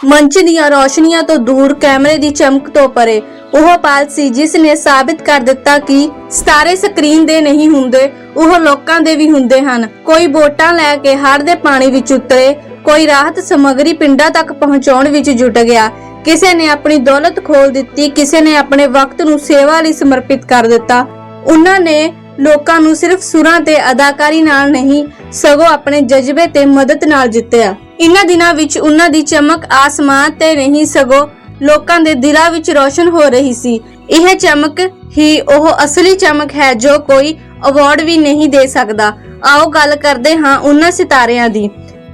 ਮੰਚ ਦੀਆਂ ਰੌਸ਼ਨੀਆਂ ਤੋਂ ਦੂਰ ਕੈਮਰੇ ਦੀ ਚਮਕ ਤੋਂ ਪਰੇ, ਉਹ ਪਲ ਸੀ ਜਿਸ ਨੇ ਸਾਬਿਤ ਕਰ ਦਿੱਤਾ ਕਿ ਸਤਾਰੇ ਸਕਰੀਨ ਦੇ ਨਹੀਂ ਹੁੰਦੇ, ਉਹ ਲੋਕਾਂ ਦੇ ਵੀ ਹੁੰਦੇ ਹਨ। ਕੋਈ ਵੋਟਾਂ ਲੈ ਕੇ ਹੜ੍ਹ ਦੇ ਪਾਣੀ ਵਿੱਚ ਉਤਰੇ, ਕੋਈ ਰਾਹਤ ਸਮੱਗਰੀ ਪਿੰਡਾਂ ਤੱਕ ਪਹੁੰਚਾਉਣ ਵਿੱਚ ਜੁਟ ਗਿਆ। ਕਿਸੇ ਨੇ ਆਪਣੀ ਦੌਲਤ ਖੋਲ ਦਿੱਤੀ, ਕਿਸੇ ਨੇ ਆਪਣੇ ਵਕਤ ਨੂੰ ਸੇਵਾ ਲਈ ਸਮਰਪਿਤ ਕਰ ਦਿੱਤਾ। ਉਹਨਾਂ ਨੇ ਲੋਕਾਂ ਨੂੰ ਸਿਰਫ ਸੁਰਾਂ ਤੇ ਅਦਾਕਾਰੀ ਨਾਲ ਨਹੀਂ, ਸਗੋਂ ਆਪਣੇ ਜਜ਼ਬੇ ਤੇ ਮਦਦ ਨਾਲ ਜਿੱਤਿਆ। ਇਨ੍ਹਾਂ ਦਿਨਾਂ ਵਿੱਚ ਉਹਨਾਂ ਦੀ ਚਮਕ ਆਸਮਾਨ ਤੇ ਨਹੀਂ, ਸਗੋਂ ਲੋਕਾਂ ਦੇ ਦਿਲਾਂ ਵਿੱਚ ਰੋਸ਼ਨ ਹੋ ਰਹੀ ਸੀ। ਇਹ ਚਮਕ ਹੀ ਉਹ ਅਸਲੀ ਚਮਕ ਹੈ ਜੋ ਕੋਈ ਅਵਾਰਡ ਵੀ ਨਹੀਂ ਦੇ ਸਕਦਾ। ਆਓ ਗੱਲ ਕਰਦੇ ਹਾਂ ਉਹਨਾਂ ਸਿਤਾਰਿਆਂ ਦੀ।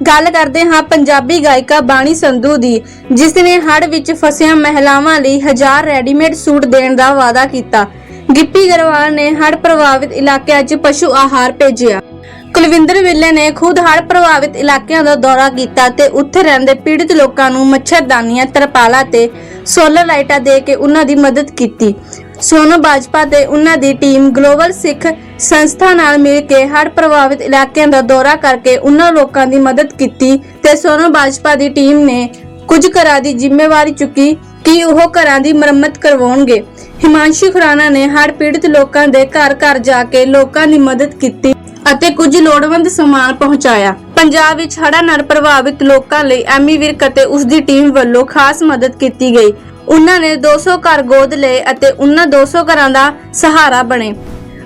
ਗੱਲ ਕਰਦੇ ਹਾਂ ਪੰਜਾਬੀ ਗਾਇਕਾ ਬਾਣੀ ਸੰਧੂ ਦੀ ਜਿਸ ਨੇ ਹੜ੍ਹ ਵਿੱਚ ਫਸੀਆਂ ਮਹਿਲਾਵਾਂ ਲਈ ਹਜ਼ਾਰ ਰੈਡੀਮੇਡ ਸੂਟ ਦੇਣ ਦਾ ਵਾਅਦਾ ਕੀਤਾ। ਗਿੱਪੀ ਗਰੇਵਾਲ ਨੇ ਹੜ੍ਹ ਪ੍ਰਭਾਵਿਤ ਇਲਾਕਿਆਂ 'ਚ ਪਸ਼ੂ ਆਹਾਰ ਭੇਜਿਆ। ਕੁਲਵਿੰਦਰ ਵਿੱਲੇ ਨੇ ਖੁਦ ਹੜ੍ਹ ਪ੍ਰਭਾਵਿਤ ਇਲਾਕਿਆਂ ਦਾ ਦੌਰਾ ਕੀਤਾ ਤੇ ਉੱਥੇ ਰਹਿੰਦੇ ਪੀੜਤ ਲੋਕਾਂ ਨੂੰ ਮੱਛਰਦਾਨੀਆਂ, ਤਰਪਾਲਾਂ ਤੇ ਸੋਲਰ ਲਾਈਟਾਂ ਦੇ ਕੇ ਉਹਨਾਂ ਦੀ ਮਦਦ ਕੀਤੀ। ਸੋਨੂ ਬਾਜਪਾ ਤੇ ਉਹਨਾਂ ਦੀ ਟੀਮ ਗਲੋਬਲ ਸਿੱਖ ਸੰਸਥਾ ਨਾਲ ਮਿਲ ਕੇ ਹੜ੍ਹ ਪ੍ਰਭਾਵਿਤ ਇਲਾਕਿਆਂ ਦਾ ਦੌਰਾ ਕਰਕੇ ਉਹਨਾਂ ਲੋਕਾਂ ਦੀ ਮਦਦ ਕੀਤੀ ਤੇ ਸੋਨੂ ਬਾਜਪਾ ਦੀ ਟੀਮ ਨੇ ਕੁਝ ਘਰਾਂ ਦੀ ਜ਼ਿੰਮੇਵਾਰੀ ਚੁੱਕੀ ਕਿ ਉਹ ਘਰਾਂ ਦੀ ਮੁਰੰਮਤ ਕਰਵਾਉਣਗੇ। ਹਿਮਾਂਸ਼ੂ ਖੁਰਾਨਾ ਨੇ ਹੜ੍ਹ ਪੀੜਤ ਲੋਕਾਂ ਦੇ ਘਰ ਘਰ ਜਾ ਕੇ ਲੋਕਾਂ ਦੀ ਮਦਦ ਕੀਤੀ ਅਤੇ ਕੁਝ ਲੋੜਵੰਦ ਸਮਾਨ ਪਹੁੰਚਾਇਆ। ਪੰਜਾਬ ਵਿੱਚ ਹੜ੍ਹਾਂ ਨਾਲ ਪ੍ਰਭਾਵਿਤ ਲੋਕਾਂ ਲਈ ਐਮੀ ਵਿਰਕ ਅਤੇ ਉਸ ਦੀ ਟੀਮ ਵੱਲੋਂ ਖਾਸ ਮਦਦ ਕੀਤੀ ਗਈ। ਉਹਨਾਂ ਨੇ 200 ਘਰ ਗੋਦ ਲਏ ਅਤੇ ਉਹਨਾਂ 200 ਘਰਾਂ ਦਾ ਸਹਾਰਾ ਬਣੇ।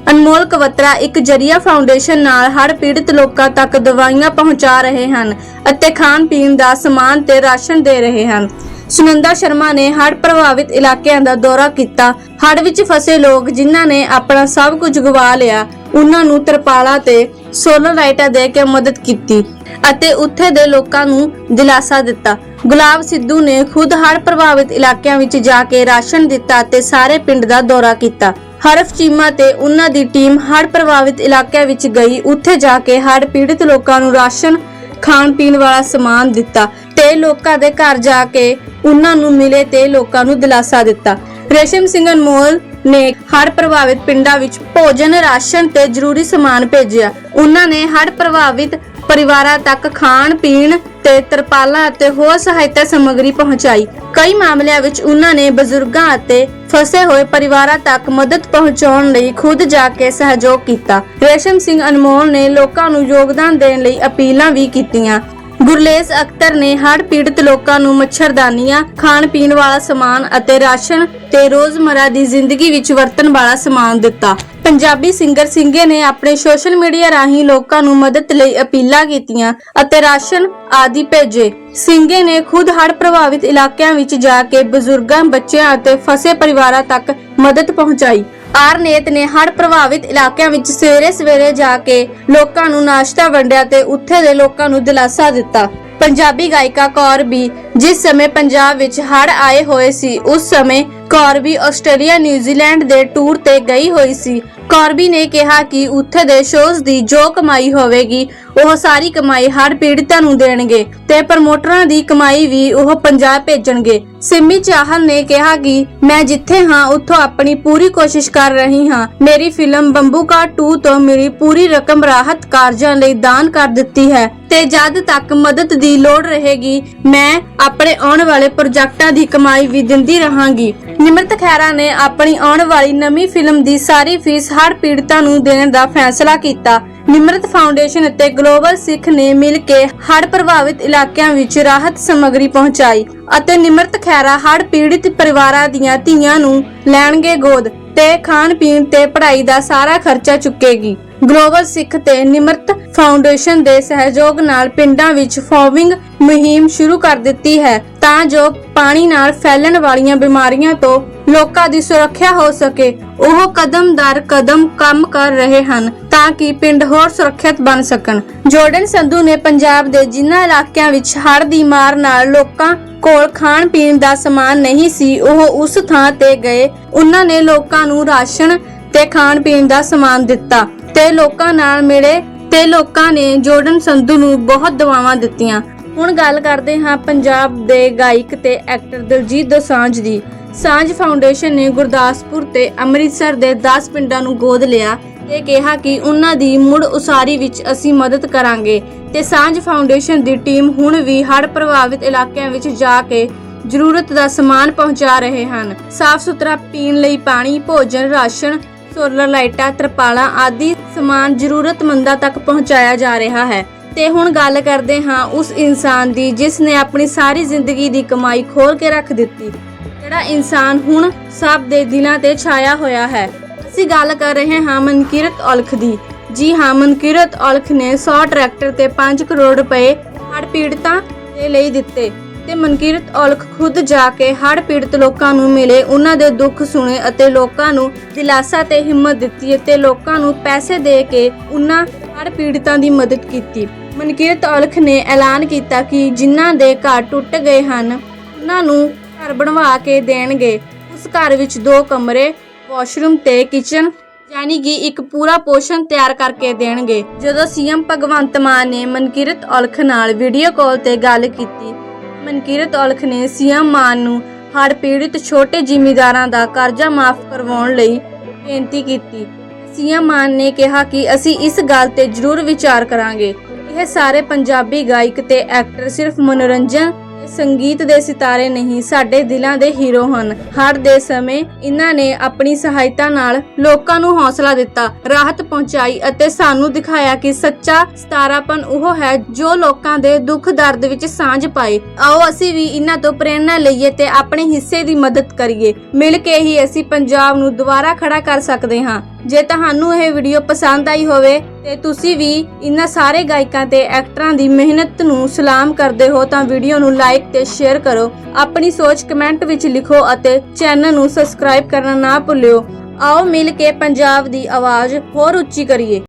ਅਨਮੋਲ ਕਵਤਰਾ ਇੱਕ ਜਰੀਆ ਫਾਊਂਡੇਸ਼ਨ ਨਾਲ ਹੜ੍ਹ ਪੀੜਤ ਲੋਕਾਂ ਤੱਕ ਦਵਾਈਆਂ ਪਹੁੰਚਾ ਰਹੇ ਹਨ ਅਤੇ ਖਾਣ ਪੀਣ ਦਾ ਸਮਾਨ ਤੇ ਰਾਸ਼ਨ ਦੇ ਰਹੇ ਹਨ। ਸੁਨੰਦਾ ਸ਼ਰਮਾ ਨੇ ਹੜ੍ਹ ਪ੍ਰਭਾਵਿਤ ਇਲਾਕਿਆਂ ਦਾ ਦੌਰਾ ਕੀਤਾ। ਹੜ੍ਹ ਵਿੱਚ ਫਸੇ ਲੋਕ ਜਿਨ੍ਹਾਂ ਨੇ ਆਪਣਾ ਸਭ ਕੁਝ ਗਵਾ ਲਿਆ, ਉਹਨਾਂ ਨੂੰ ਤਰਪਾਲਾਂ ਤੇ ਸੋਲਰ ਲਾਈਟਾਂ ਦੇ ਕੇ ਮਦਦ ਕੀਤੀ ਅਤੇ ਉੱਥੇ ਦੇ ਲੋਕਾਂ ਨੂੰ ਦਿਲਾਸਾ ਦਿੱਤਾ। ਗੁਲਾਬ ਸਿੱਧੂ ਨੇ ਖੁਦ ਹੜ੍ਹ ਪ੍ਰਭਾਵਿਤ ਇਲਾਕਿਆਂ ਵਿੱਚ ਜਾ ਕੇ ਰਾਸ਼ਨ ਦਿੱਤਾ ਤੇ ਸਾਰੇ ਪਿੰਡ ਦਾ ਦੌਰਾ ਕੀਤਾ। ਹਰਫ ਚੀਮਾ ਤੇ ਉਹਨਾਂ ਦੀ ਟੀਮ ਹੜ੍ਹ ਪ੍ਰਭਾਵਿਤ ਇਲਾਕਿਆਂ ਵਿੱਚ ਗਈ। ਉੱਥੇ ਜਾ ਕੇ ਹੜ੍ਹ ਪੀੜਤ ਲੋਕਾਂ ਨੂੰ ਰਾਸ਼ਨ, ਖਾਣ ਪੀਣ ਵਾਲਾ ਸਮਾਨ ਦਿੱਤਾ ਤੇ ਲੋਕਾਂ ਦੇ ਘਰ ਜਾ ਕੇ ਉਹਨਾਂ ਨੂੰ ਮਿਲੇ ਤੇ ਲੋਕਾਂ ਨੂੰ ਦਿਲਾਸਾ ਦਿੱਤਾ। ਰੇਸ਼ਮ ਸਿੰਘ ਅਨਮੋਲ ਨੇ ਹੜ੍ਹ ਪ੍ਰਭਾਵਿਤ ਪਿੰਡਾਂ ਵਿੱਚ ਭੋਜਨ, ਰਾਸ਼ਨ ਤੇ ਜ਼ਰੂਰੀ ਸਮਾਨ ਭੇਜਿਆ। ਉਹਨਾਂ ਨੇ ਹੜ੍ਹ ਪ੍ਰਭਾਵਿਤ ਪਰਿਵਾਰਾਂ ਤੱਕ ਖਾਣ, ਪੀਣ ਤੇ ਤਰਪਾਲਾਂ ਅਤੇ ਹੋਰ ਸਹਾਇਤਾ ਸਮੱਗਰੀ ਪਹੁੰਚਾਈ। ਕਈ ਮਾਮਲਿਆਂ ਵਿੱਚ ਉਹਨਾਂ ਨੇ ਬਜ਼ੁਰਗਾਂ ਅਤੇ ਫਸੇ ਹੋਏ ਪਰਿਵਾਰਾਂ ਤੱਕ ਮਦਦ ਪਹੁੰਚਾਉਣ ਲਈ ਖੁਦ ਜਾ ਕੇ ਸਹਿਯੋਗ ਕੀਤਾ। ਰੇਸ਼ਮ ਸਿੰਘ ਅਨਮੋਲ ਨੇ ਲੋਕਾਂ ਨੂੰ ਯੋਗਦਾਨ ਦੇਣ ਲਈ ਅਪੀਲਾਂ ਵੀ ਕੀਤੀਆਂ। ਗੁਰਲੇਸ ਅਖਤਰ ਨੇ ਹੜ੍ਹ ਪੀੜਤ ਲੋਕਾਂ ਨੂੰ ਮੱਛਰਦਾਨੀਆਂ, ਖਾਣ ਪੀਣ ਵਾਲਾ ਸਮਾਨ ਅਤੇ ਰਾਸ਼ਨ ਤੇ ਰੋਜ਼ਮਰਾ ਦੀ ਜ਼ਿੰਦਗੀ ਵਿੱਚ ਵਰਤਣ ਵਾਲਾ ਸਮਾਨ ਦਿੱਤਾ। ਪੰਜਾਬੀ ਸਿੰਗਰ ਸਿੰਘੇ ਨੇ ਆਪਣੇ ਸੋਸ਼ਲ ਮੀਡੀਆ ਰਾਹੀਂ ਲੋਕਾਂ ਨੂੰ ਮਦਦ ਲਈ ਅਪੀਲਾਂ ਕੀਤੀਆਂ ਅਤੇ ਰਾਸ਼ਨ ਆਦਿ ਭੇਜੇ। ਸਿੰਘੇ ਨੇ ਖੁਦ ਹੜ੍ਹ ਪ੍ਰਭਾਵਿਤ ਇਲਾਕਿਆਂ ਵਿੱਚ ਜਾ ਕੇ ਬਜ਼ੁਰਗਾਂ, ਬੱਚਿਆਂ ਅਤੇ ਫਸੇ ਪਰਿਵਾਰਾਂ ਤੱਕ ਮਦਦ ਪਹੁੰਚਾਈ। ਆਰਨੇਤ ਨੇ ਹੜ੍ਹ ਪ੍ਰਭਾਵਿਤ ਇਲਾਕਿਆਂ ਵਿੱਚ ਸਵੇਰੇ ਸਵੇਰੇ ਜਾ ਕੇ ਲੋਕਾਂ ਨੂੰ ਨਾਸ਼ਤਾ ਵੰਡਿਆ ਤੇ ਉੱਥੇ ਦੇ ਲੋਕਾਂ ਨੂੰ ਦਿਲਾਸਾ ਦਿੱਤਾ। ਪੰਜਾਬੀ ਗਾਇਕਾ ਕੌਰ ਵੀ ਜਿਸ ਸਮੇਂ ਪੰਜਾਬ ਵਿੱਚ ਹੜ੍ਹ ਆਏ ਹੋਏ ਸੀ, ਉਸ ਸਮੇਂ ਕੌਰ ਵੀ ਆਸਟ੍ਰੇਲੀਆ ਨਿਊਜ਼ੀਲੈਂਡ ਦੇ ਟੂਰ ਤੇ ਗਈ ਹੋਈ ਸੀ। ਕੌਰਬੀ ਨੇ ਕਿਹਾ ਕਿ ਉੱਥੇ ਦੇ ਸ਼ੋਜ਼ ਦੀ ਜੋ ਕਮਾਈ ਹੋਵੇਗੀ ਉਹ ਸਾਰੀ ਕਮਾਈ ਹੜ੍ਹ ਪੀੜਤਾਂ ਨੂੰ ਦੇਣਗੇ ਤੇ ਪ੍ਰਮੋਟਰਾਂ ਦੀ ਕਮਾਈ ਵੀ ਉਹ ਪੰਜਾਬ ਭੇਜਣਗੇ। ਸਿੰਮੀ ਚਾਹਲ ਨੇ ਕਿਹਾ ਕਿ ਮੈਂ ਜਿੱਥੇ ਹਾਂ, ਉੱਥੋਂ ਆਪਣੀ ਪੂਰੀ ਕੋਸ਼ਿਸ਼ ਕਰ ਰਹੀ ਹਾਂ। ਮੇਰੀ ਫਿਲਮ ਬੰਬੂਕਾ 2 ਤੋਂ ਮੇਰੀ ਪੂਰੀ ਰਕਮ ਰਾਹਤ ਕਾਰਜਾਂ ਲਈ ਦਾਨ ਕਰ ਦਿੱਤੀ ਹੈ ਤੇ ਜਦ ਤੱਕ ਮਦਦ ਦੀ ਲੋੜ ਰਹੇਗੀ, ਮੈਂ ਆਪਣੇ ਆਉਣ ਵਾਲੇ ਪ੍ਰੋਜੈਕਟਾਂ ਦੀ ਕਮਾਈ ਵੀ ਦਿੰਦੀ ਰਹਾਂਗੀ। ਨਿਮਰਤ ਖੈਰਾ ਨੇ ਆਪਣੀ ਆਉਣ ਵਾਲੀ ਨਵੀਂ ਫਿਲਮ ਦੀ ਸਾਰੀ ਫੀਸ ਹਰ ਪੀੜਤਾਂ ਨੂੰ ਦੇਣ ਦਾ ਫੈਸਲਾ ਕੀਤਾ। ਨਿਮਰਤ ਫਾਊਂਡੇਸ਼ਨ ਅਤੇ ਗਲੋਬਲ ਸਿੱਖ ਨੇ ਮਿਲ ਕੇ ਹੜ੍ਹ ਪ੍ਰਭਾਵਿਤ ਇਲਾਕਿਆਂ ਵਿੱਚ ਰਾਹਤ ਸਮੱਗਰੀ ਪਹੁੰਚਾਈ ਅਤੇ ਨਿਮਰਤ ਖੈਰਾ ਹੜ੍ਹ ਪੀੜਿਤ ਪਰਿਵਾਰਾਂ ਦੀਆਂ ਧੀਆਂ ਨੂੰ ਲੈਣਗੇ ਗੋਦ ਤੇ ਖਾਣ ਪੀਣ ਤੇ ਪੜ੍ਹਾਈ ਦਾ ਸਾਰਾ ਖਰਚਾ ਚੁੱਕੇਗੀ। ਗਲੋਬਲ ਸਿੱਖ ਤੇ ਨਿਮਰਤ ਫਾਊਂਡੇਸ਼ਨ ਦੇ ਸਹਿਯੋਗ ਨਾਲ ਪਿੰਡਾਂ ਵਿੱਚ ਫੋਵਿੰਗ ਮੁਹਿੰਮ ਸ਼ੁਰੂ ਕਰ ਦਿੱਤੀ ਹੈ ਤਾਂ ਜੋ ਪਾਣੀ ਨਾਲ ਫੈਲਣ ਵਾਲੀਆਂ ਬਿਮਾਰੀਆਂ ਤੋਂ ਲੋਕਾਂ ਦੀ ਸੁਰੱਖਿਆ ਹੋ ਸਕੇ। ਉਹ ਕਦਮ ਦਰ ਕਦਮ ਕੰਮ ਕਰ ਰਹੇ ਹਨ ਤਾਂ ਕਿ ਪਿੰਡ ਹੋਰ ਸੁਰੱਖਿਅਤ ਬਣ ਸਕਣ। ਜੋਰਡਨ ਸੰਧੂ ਨੇ ਪੰਜਾਬ ਦੇ ਜਿਨ੍ਹਾਂ ਇਲਾਕਿਆਂ ਵਿੱਚ ਹੜ੍ਹ ਦੀ ਮਾਰ ਨਾਲ ਲੋਕਾਂ ਕੋਲ ਖਾਣ ਪੀਣ ਦਾ ਸਮਾਨ ਨਹੀਂ ਸੀ, ਉਹ ਉਸ ਥਾਂ ਤੇ ਗਏ। ਉਹਨਾਂ ਨੇ ਲੋਕਾਂ ਨੂੰ ਰਾਸ਼ਨ ਤੇ ਖਾਣ ਪੀਣ ਦਾ ਸਮਾਨ ਦਿੱਤਾ। ਤੇ ਲੋਕਾਂ ਨਾਲ ਮਿਲੇ ਤੇ ਲੋਕਾਂ ਨੇ ਜੋਰਡਨ ਸੰਧੂ ਨੂੰ ਬਹੁਤ ਦੁਆਵਾਂ ਦਿੱਤੀਆਂ। ਹੁਣ ਗੱਲ ਕਰਦੇ ਹਾਂ ਪੰਜਾਬ ਦੇ ਗਾਇਕ ਤੇ ਐਕਟਰ ਦਿਲਜੀਤ ਦੋਸਾਂਝ ਦੀ। ਸਾਂਝ ਫਾਊਂਡੇਸ਼ਨ ਨੇ ਗੁਰਦਾਸਪੁਰ ਤੇ ਅੰਮ੍ਰਿਤਸਰ ਦੇ 10 ਪਿੰਡਾਂ ਨੂੰ ਗੋਦ ਲਿਆ। ਤੇ ਕਿਹਾ ਕਿ ਉਹਨਾਂ ਦੀ ਮੁੜ ਉਸਾਰੀ ਵਿੱਚ ਅਸੀਂ ਮਦਦ ਕਰਾਂਗੇ ਤੇ ਸਾਂਝ ਫਾਊਂਡੇਸ਼ਨ ਦੀ ਟੀਮ ਹੁਣ ਵੀ ਹੜ੍ਹ ਪ੍ਰਭਾਵਿਤ ਇਲਾਕਿਆਂ ਵਿੱਚ ਜਾ ਕੇ ਜ਼ਰੂਰਤ ਦਾ ਸਮਾਨ ਪਹੁੰਚਾ ਰਹੇ ਹਨ। ਸਾਫ਼ ਸੁਥਰਾ ਪੀਣ ਲਈ ਪਾਣੀ, ਭੋਜਨ, ਰਾਸ਼ਨ ਸੋਲਰ ਲਾਈਟਾਂ, ਤਰਪਾਲਾਂ ਆਦਿ ਸਮਾਨ ਜ਼ਰੂਰਤਮੰਦਾਂ ਤੱਕ ਪਹੁੰਚਾਇਆ ਜਾ ਰਿਹਾ ਹੈ। ਤੇ ਹੁਣ ਗੱਲ ਕਰਦੇ ਹਾਂ ਉਸ ਇਨਸਾਨ ਦੀ ਜਿਸ ਨੇ ਆਪਣੀ ਸਾਰੀ ਜ਼ਿੰਦਗੀ ਦੀ ਕਮਾਈ ਖੋਲ ਕੇ ਰੱਖ ਦਿੱਤੀ। ਜਿਹੜਾ ਇਨਸਾਨ ਹੁਣ ਸਭ ਦੇ ਦਿਲਾਂ ਤੇ ਛਾਇਆ ਹੋਇਆ ਹੈ। ਅਸੀਂ ਗੱਲ ਕਰ ਰਹੇ ਹਾਂ ਮਨਕਿਰਤ ਔਲਖ ਦੀ। ਜੀ ਹਾਂ, ਮਨਕਿਰਤ ਔਲਖ ਨੇ 100 ਟਰੈਕਟਰ ਤੇ 5 ਕਰੋੜ ਰੁਪਏ ਹੜ ਪੀੜਤਾਂ ਦੇ ਲਈ ਦਿੱਤੇ। ਤੇ ਮਨਕੀਰਤ ਔਲਖ ਖੁਦ ਜਾ ਕੇ ਹੜ੍ਹ ਪੀੜਤ ਲੋਕਾਂ ਨੂੰ ਮਿਲੇ, ਉਹਨਾਂ ਦੇ ਦੁੱਖ ਸੁਣੇ ਅਤੇ ਲੋਕਾਂ ਨੂੰ ਦਿਲਾਸਾ ਤੇ ਹਿੰਮਤ ਦਿੱਤੀ ਅਤੇ ਲੋਕਾਂ ਨੂੰ ਪੈਸੇ ਦੇ ਕੇ ਉਹਨਾਂ ਹੜ੍ਹ ਪੀੜਤਾਂ ਦੀ ਮਦਦ ਕੀਤੀ। ਮਨਕੀਰਤ ਔਲਖ ਨੇ ਐਲਾਨ ਕੀਤਾ ਕਿ ਜਿਨ੍ਹਾਂ ਦੇ ਘਰ ਟੁੱਟ ਗਏ ਹਨ, ਉਹਨਾਂ ਨੂੰ ਘਰ ਬਣਵਾ ਕੇ ਦੇਣਗੇ। ਉਸ ਘਰ ਵਿੱਚ ਦੋ ਕਮਰੇ, ਵਾਸ਼ਰੂਮ ਤੇ ਕਿਚਨ, ਯਾਨੀ ਕਿ ਇੱਕ ਪੂਰਾ ਪੋਸ਼ਣ ਤਿਆਰ ਕਰਕੇ ਦੇਣਗੇ। ਜਦੋਂ ਸੀਐਮ ਭਗਵੰਤ ਮਾਨ ਨੇ ਮਨਕੀਰਤ ਔਲਖ ਨਾਲ ਵੀਡੀਓ ਕਾਲ ਤੇ ਗੱਲ ਕੀਤੀ ਮਨਕੀਰਤ ਔਲਖ ਨੇ ਸੀਐਮ ਮਾਨ ਨੂੰ ਹੜ੍ਹ ਪੀੜਿਤ ਛੋਟੇ ਜ਼ਿਮੀਂਦਾਰਾਂ ਦਾ ਕਰਜ਼ਾ ਮਾਫ ਕਰਵਾਉਣ ਲਈ ਬੇਨਤੀ ਕੀਤੀ। ਸੀਐਮ ਮਾਨ ਨੇ ਕਿਹਾ ਕਿ ਅਸੀਂ ਇਸ ਗੱਲ ਤੇ ਜ਼ਰੂਰ ਵਿਚਾਰ ਕਰਾਂਗੇ। ਇਹ ਸਾਰੇ ਪੰਜਾਬੀ ਗਾਇਕ ਤੇ ਐਕਟਰ ਸਿਰਫ ਮਨੋਰੰਜਨ ਸੰਗੀਤ ਦੇ ਸਿਤਾਰੇ ਨਹੀਂ, ਸਾਡੇ ਦਿਲਾਂ ਦੇ ਹੀਰੋ ਹਨ। ਹਰ ਦੇ ਸਮੇਂ ਇਹਨਾਂ ਨੇ ਆਪਣੀ ਸਹਾਇਤਾ ਨਾਲ ਲੋਕਾਂ ਨੂੰ ਹੌਸਲਾ ਦਿੱਤਾ, ਰਾਹਤ ਪਹੁੰਚਾਈ ਅਤੇ ਸਾਨੂੰ ਦਿਖਾਇਆ ਕਿ ਸੱਚਾ ਸਤਾਰਾਪਨ ਉਹ ਹੈ ਜੋ ਲੋਕਾਂ ਦੇ ਦੁੱਖ ਦਰਦ ਵਿੱਚ ਸਾਂਝ ਪਾਏ। ਆਓ ਅਸੀਂ ਵੀ ਇਹਨਾਂ ਤੋਂ ਪ੍ਰੇਰਣਾ ਲਈਏ ਤੇ ਆਪਣੇ ਹਿੱਸੇ ਦੀ ਮਦਦ ਕਰੀਏ। ਮਿਲ ਕੇ ਹੀ ਅਸੀਂ ਪੰਜਾਬ ਨੂੰ ਦੁਬਾਰਾ ਖੜਾ ਕਰ ਸਕਦੇ ਹਾਂ। ਜੇ ਤੁਹਾਨੂੰ ਇਹ ਵੀਡੀਓ ਪਸੰਦ ਆਈ ਹੋਵੇ, ਤੇ ਤੁਸੀਂ ਵੀ ਇਹਨਾਂ ਸਾਰੇ ਗਾਇਕਾਂ ਤੇ ਐਕਟਰਾਂ ਦੀ ਮਿਹਨਤ ਨੂੰ ਸਲਾਮ ਕਰਦੇ ਹੋ, ਤਾਂ ਵੀਡੀਓ ਨੂੰ ਲਾਈਕ ਤੇ ਸ਼ੇਅਰ ਕਰੋ। ਆਪਣੀ ਸੋਚ ਕਮੈਂਟ ਵਿੱਚ ਲਿਖੋ ਅਤੇ ਚੈਨਲ ਨੂੰ ਸਬਸਕ੍ਰਾਈਬ ਕਰਨਾ ਨਾ ਭੁੱਲਿਓ। ਆਓ ਮਿਲ ਕੇ ਪੰਜਾਬ ਦੀ ਆਵਾਜ਼ ਹੋਰ ਉੱਚੀ ਕਰੀਏ।